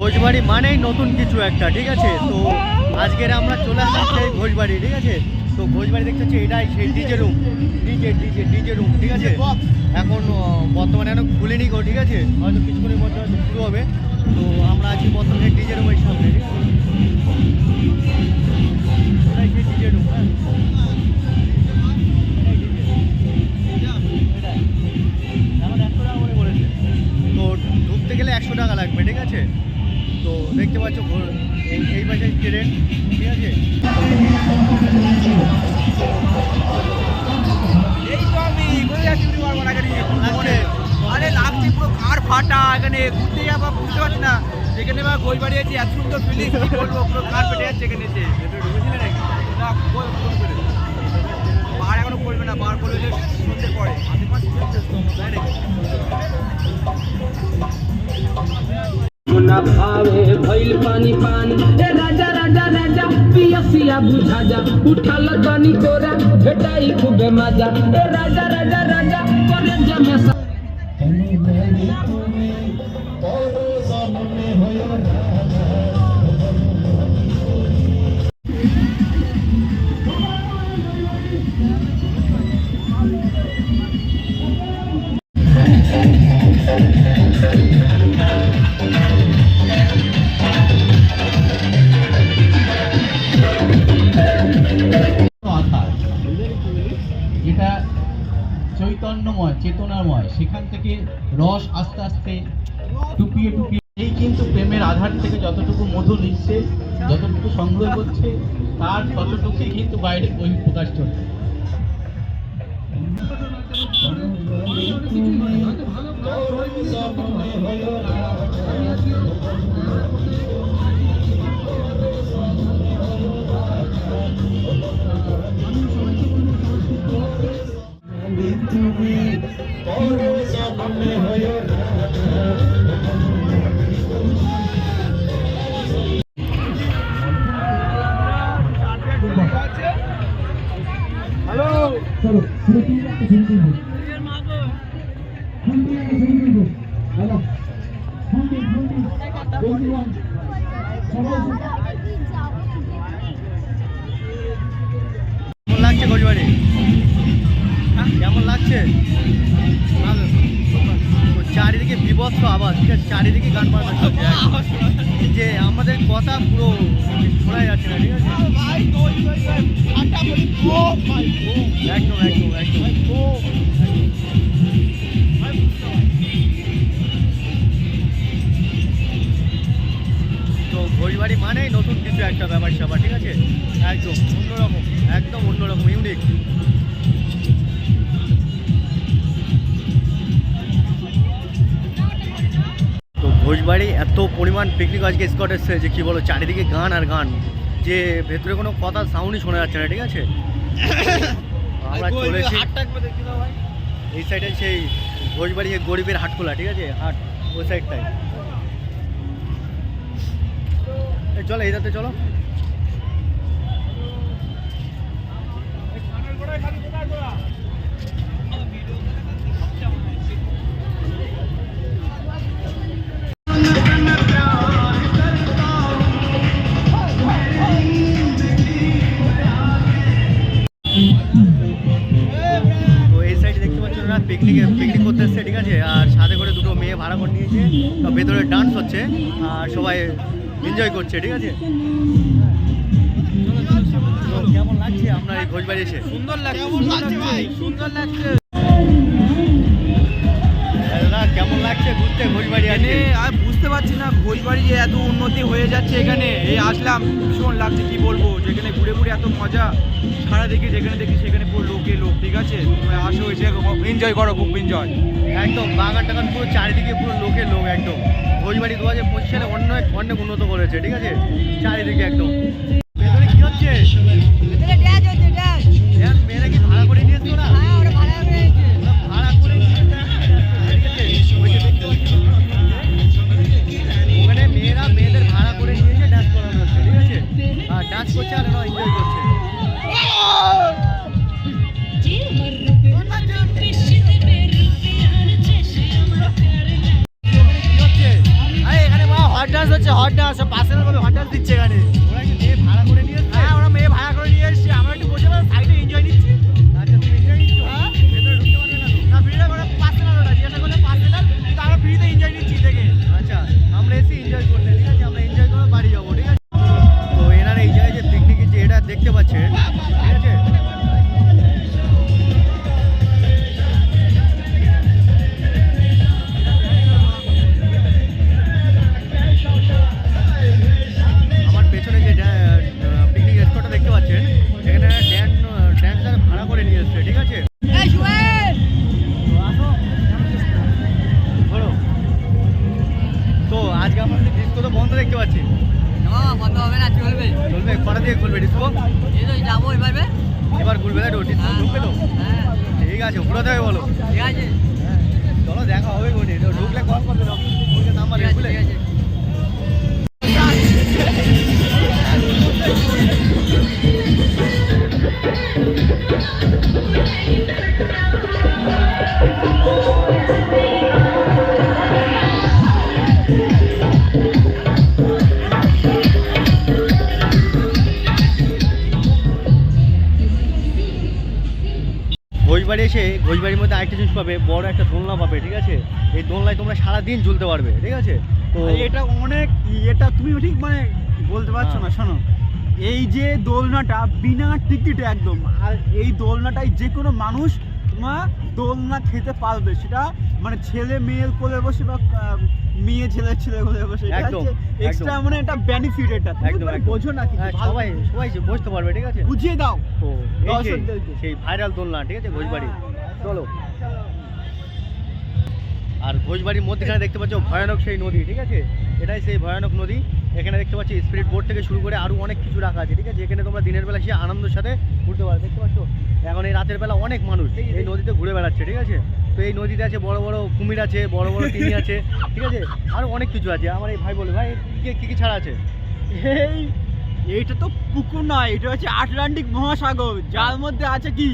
ভোজবাড়ি মানেই নতুন কিছু একটা, ঠিক আছে? তো আজকের আমরা চলে সেই ভোজবাড়ি, ঠিক আছে? তো ভোজবাড়ি দেখতে হচ্ছে এটাই, সেই DJ room, DJ DJ DJ room, ঠিক আছে? এখন বর্তমানে এখন খুলেনি গো, ঠিক আছে? হয়তো কিছুক্ষণের মধ্যে হয়তো শুরু হবে। তো আমরা আছি বর্তমানে ডিজে রুমের সামনে, ঠিক আছে? সেই ডিজে রুম হ্যাঁ? ঘুরতে যাব বুঝতে পারছি না। যেখানে বা গোল বাড়ি আছে এত সুন্দর ফিলিং কি বলব পুরো কার পেটে যাচ্ছে এখানে এসে? বুঝলে নাকি? পাহাড় এখনও পড়বে না পাহাড় পড়বে যে সন্ধ্যে পরে না ভাবে ভৈল পানি পান এ রাজা রাজা রাজা পিয়াসিয়া বুঝা যা। উঠাল পানি তোরা এটাই খুবে মজা। এ রাজা রাজা রাজা করে যে মেসা থেকে রস আস্তে আস্তে টুপিয়ে টুপিয়ে এই কিন্তু প্রেমের আধার থেকে যতটুকু মধু নিচ্ছে, যতটুকু সংগ্রহ করছে, তার ততটুকুই কিন্তু বাইরে কেমন লাগছে ভোজবাড়ি কেমন লাগছে? বিভৎস আওয়াজ ঠিক আছে? চারিদিকে গান বাজনা চলছে যে আমাদের কথা পুরো শোনা যাচ্ছে না, ঠিক আছে? একদম একদম একদম। মানেই নতুন কিছু একটা ব্যাপার স্যাপার ঠিক আছে? একদম, অন্যরকম একদম অন্যরকম ইউনিক পরিমাণ পিকনিক আজকে স্কট এসছে যে কি বলো চারিদিকে গান আর গান। যে ভেতরে কোনো কথা সাউন্ডই শোনা যাচ্ছে না ঠিক আছে? আমরা চলেছি। এই সাইডে সেই ভোজবাড়ি যে গরিবের হাট খোলা ঠিক আছে? হাট ওই সাইডটাই চলো এইটাতে চলো। ডান্স হচ্ছে, আর সবাই এনজয় করছে, ঠিক আছে? কেমন লাগছে আপনার এই ঘোষবাড়ি এসে? সুন্দর লাগছে সুন্দর লাগছে। কেমন ঘুরতে ভোজবাড়ি এখানে আর বুঝতে পারছি না ভোজবাড়ি যে এত উন্নতি হয়ে যাচ্ছে এখানে। এই আসলাম ভীষণ লাগছে কি বলব? যেখানে ঘুরে ঘুরে এত মজা সারা দেখি যেখানে দেখি সেখানে পুরো লোকে লোক ঠিক আছে? তোমরা আসো এসে এনজয় করো খুব এনজয় একদম বাগান টাগান পুরো চারিদিকে পুরো লোকে লোক একদম। ভোজবাড়ি দু হাজার পঁচিশ সালে অন্য এক অনেক উন্নত করেছে ঠিক আছে? চারিদিকে একদম। ভেতরে কি হচ্ছে? দিয়ে খুলবে ডিসপো যাব এবারে এবার খুলবে তাই তো ঢুকবে তো হ্যাঁ। ঠিক আছে উপরে হবে বলো। ঠিক আছে। চলো দেখা হবে কোনটি ঢুকলে কল করবে নাম্বার ঠিক আছে। আছে বাড়ির মধ্যে আরেকটা জিনিস পাবে বড় একটা দোলনা পাবে ঠিক আছে? এই দোলনায় তোমরা সারাদিন ঝুলতে পারবে ঠিক আছে? তো এটা অনেক এটা তুমি ঠিক মানে বলতে পারছ না শোনো। এই যে দোলনাটা বিনা টিকিটে একদম আর এই দোলনাটাই যে কোনো মানুষ তোমার দোলনা খেতে পারবে সেটা মানে ছেলে মেয়ে কোলে বসে বা মেয়ে ছেলে ছেলে কোলে বসে একদম, এক্সট্রা মানে এটা বেনিফিট এটা। তুমি একদম মানে বোঝো না কিছু হ্যাঁ, সবাই সবাই বসতে পারবে ঠিক আছে? বুঝিয়ে দাও সেই ভাইরাল দোলনা ঠিক আছে ঘোষবাড়ি চলো। আর ঘোষবাড়ির মধ্যেখানে দেখতে পাচ্ছ ভয়ানক সেই নদী ঠিক আছে? এটাই সেই ভয়ানক নদী। এখানে দেখতে পাচ্ছি স্পিরিট বোট থেকে শুরু করে আরও অনেক কিছু রাখা আছে ঠিক আছে? এখানে তোমরা দিনের বেলা সে আনন্দের সাথে ঘুরতে পারো দেখতে পাচ্ছ? এখন এই রাতের বেলা অনেক মানুষ এই নদীতে ঘুরে বেড়াচ্ছে ঠিক আছে? তো এই নদীতে আছে বড় বড় কুমির আছে বড় বড় তিমি আছে ঠিক আছে? আরও অনেক কিছু আছে। আমার এই ভাই বলে ভাই কি কি কি ছাড়া আছে? এই এইটা তো পুকুর নয় এটা হচ্ছে আটলান্টিক মহাসাগর। যার মধ্যে আছে কি?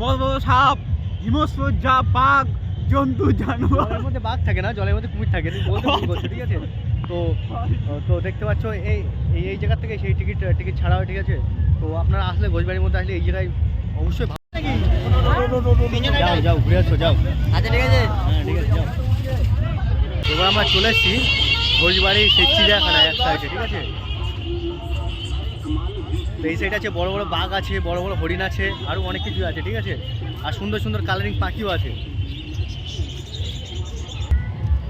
বড় বড় সাপ হিমস্র যা বাঘ জন্তু জানোয়ার। জলের মধ্যে বাঘ থাকে না জলের মধ্যে কুমির থাকে তুমি বলতে ভুল করছ ঠিক আছে? তো তো দেখতে পাচ্ছ এই এই এই জায়গা থেকে সেই টিকিট টিকিট ছাড়া হয় ঠিক আছে? তো আপনারা আসলে ঘোষবাড়ির মধ্যে আসলে এই জায়গায় অবশ্যই ভালো যাও যাও ঘুরে আসো যাও। আচ্ছা ঠিক আছে। হ্যাঁ ঠিক আছে যাও। এবার আমরা চলে এসেছি ঘোষবাড়ি সেই চিড়িয়াখানায় এক সাইডে ঠিক আছে? তো এই সাইড আছে, বড় বড় বাঘ আছে, বড় বড় হরিণ আছে আরও অনেক কিছু আছে, ঠিক আছে? আর সুন্দর সুন্দর কালারিং পাখিও আছে।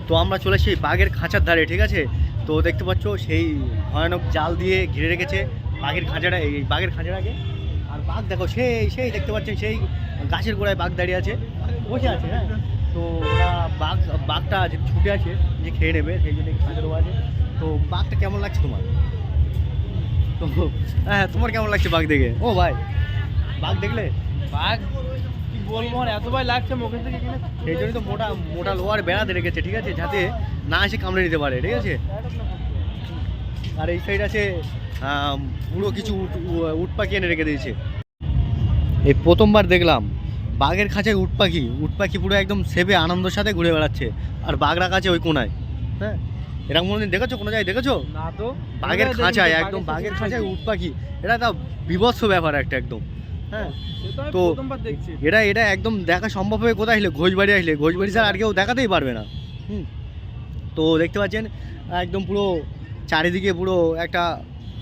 তো আমরা চলে এসেছি বাঘের খাঁচার ধারে, ঠিক আছে? তো দেখতে পাচ্ছ, সেই ভয়ানক জাল দিয়ে ঘিরে রেখেছে বাঘের খাঁচাটা, এই বাঘের খাঁচাটাকে। আর বাঘ দেখো, সেই সেই দেখতে পাচ্ছেন, সেই গাছের গোড়ায় বাঘ দাঁড়িয়ে আছে, বসে আছে হ্যাঁ? তো ওরা বাঘ, বাঘটা ছুটে আছে যে খেয়ে নেবে, সেই জন্য খাঁচা দেওয়া আছে। তো বাঘটা কেমন লাগছে তোমার? তো। হ্যাঁ তোমার কেমন লাগছে বাঘ দেখে? ও ভাই বাঘ দেখলে? বাঘ? কি বলব এত ভয় লাগছে মুখে থেকে এখানে সেই জন্যই তো মোটা মোটা লোহার বেড়াতে রেখেছে ঠিক আছে? যাতে না এসে কামড়ে নিতে পারে ঠিক আছে? আর এই সাইড আছে পুরো কিছু উট উট পাখি এনে রেখে দিয়েছে। এই প্রথমবার দেখলাম বাঘের খাঁচায় উট পাখি উট পাখি পুরো একদম সেবে আনন্দের সাথে ঘুরে বেড়াচ্ছে আর বাঘ রাখা আছে ওই কোনায় হ্যাঁ? এরকম কোনোদিন দেখেছ? কোনো জায়গায় দেখেছ? না তো। বাঘের খাঁচায় একদম বাঘের খাঁচায় উট পাখি এটা একটা বিভৎস ব্যাপার একটা একদম। হ্যাঁ? তো এটা এটা একদম দেখা সম্ভব হবে কোথায় আসলে ঘোষবাড়ি আসলে। ঘোষবাড়ি ছাড়া আর কেউ দেখাতেই পারবে না। হুম? তো দেখতে পাচ্ছেন একদম পুরো চারিদিকে পুরো একটা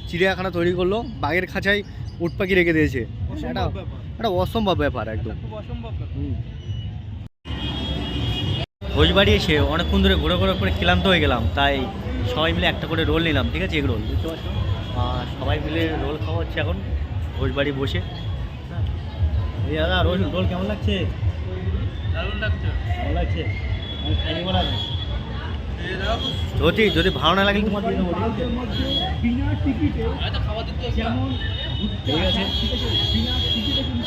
চিড়িয়াখানা তৈরি করল। বাঘের খাঁচায় উট পাখি রেখে দিয়েছে। এটা অসম্ভব ব্যাপার। একটা অসম্ভব ব্যাপার একদম। অসম্ভব হুম। ভোজবাড়ি এসে অনেকক্ষণ ধরে ঘুরে ঘুরে করে ক্লান্ত হয়ে গেলাম তাই সবাই মিলে একটা করে রোল নিলাম ঠিক আছে এগ রোল বুঝতে পারছ? আর সবাই মিলে রোল খাওয়া হচ্ছে এখন ভোজবাড়ি বসে। দাদা রোল রোল কেমন লাগছে? দারুণ লাগছে। ভালো লাগছে? আমি খাইনি বলা যদি যদি ভালো না লাগলে তোমার ঠিক আছে?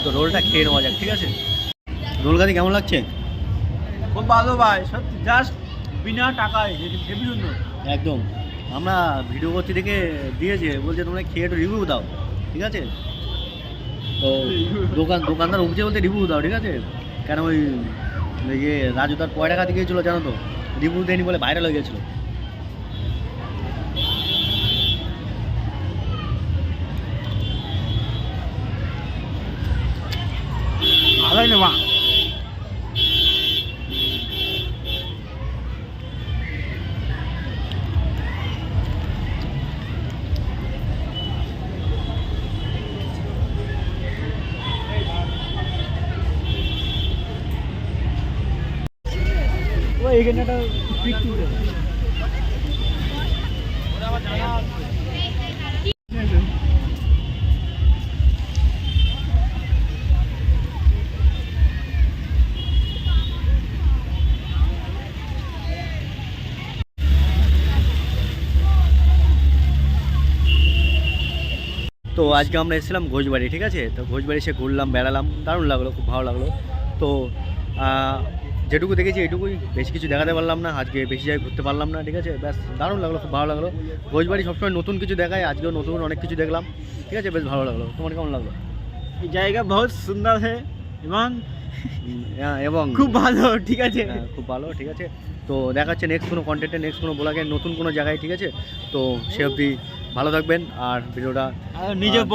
তো রোলটা খেয়ে নেওয়া যাক ঠিক আছে? রোল গাড়ি কেমন লাগছে? খুব ভালো ভাই সত্যি জাস্ট বিনা টাকায় হেভি সুন্দর একদম। আমরা ভিডিও করতে দেখে দিয়েছে বলছে তোমরা খেয়ে একটু রিভিউ দাও ঠিক আছে? তো দোকান দোকানদার উপচে বলতে রিভিউ দাও ঠিক আছে? কেন ওই ইয়ে রাজু তার কয় টাকা গিয়েছিল জানো তো? রিভিউ দেয়নি বলে ভাইরাল হয়ে গেছিল। ভালোই না মা আজকে আমরা এসেছিলাম ঘোষবাড়ি, ঠিক আছে? তো ঘোষবাড়ি এসে ঘুরলাম, বেড়ালাম, দারুণ লাগল, খুব ভালো লাগল। তো যেটুকু দেখেছি এটুকুই, বেশি কিছু দেখাতে পারলাম না, আজকে বেশি জায়গায় ঘুরতে পারলাম না, ঠিক আছে? ব্যাস, দারুণ লাগল, খুব ভালো লাগল। ঘোষবাড়ি সবসময় নতুন কিছু দেখায়, আজকেও নতুন অনেক কিছু দেখলাম, ঠিক আছে? বেশ ভালো লাগল, তোমার কেমন লাগল? জায়গা বহুত সুন্দর হ্যাঁ এবং এবং খুব ভালো ঠিক আছে। হ্যাঁ, খুব ভালো ঠিক আছে। তো দেখাচ্ছে নেক্সট কোনো কন্টেন্টে নেক্সট কোনো ব্লগে নতুন কোনো জায়গায় ঠিক আছে? তো সে অবধি ভালো থাকবেন আর ভিডিওটা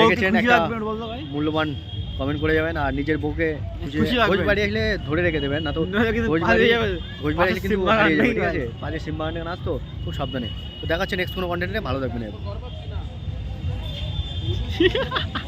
দেখেছেন একটা- ভাই। মূল্যবান কমেন্ট করে যাবেন আর নিজের বউকে খুশি ভোজ বাড়ি আসলে ধরে রেখে দেবেন না তো ভোজ বাড়ি বাড়ি আসলে কিন্তু ঠিক। আছে? পাশে সিম্বা নাচ তো খুব সাবধানে। তো দেখাচ্ছে নেক্সট কোনো কন্টেন্টে ভালো থাকবেন।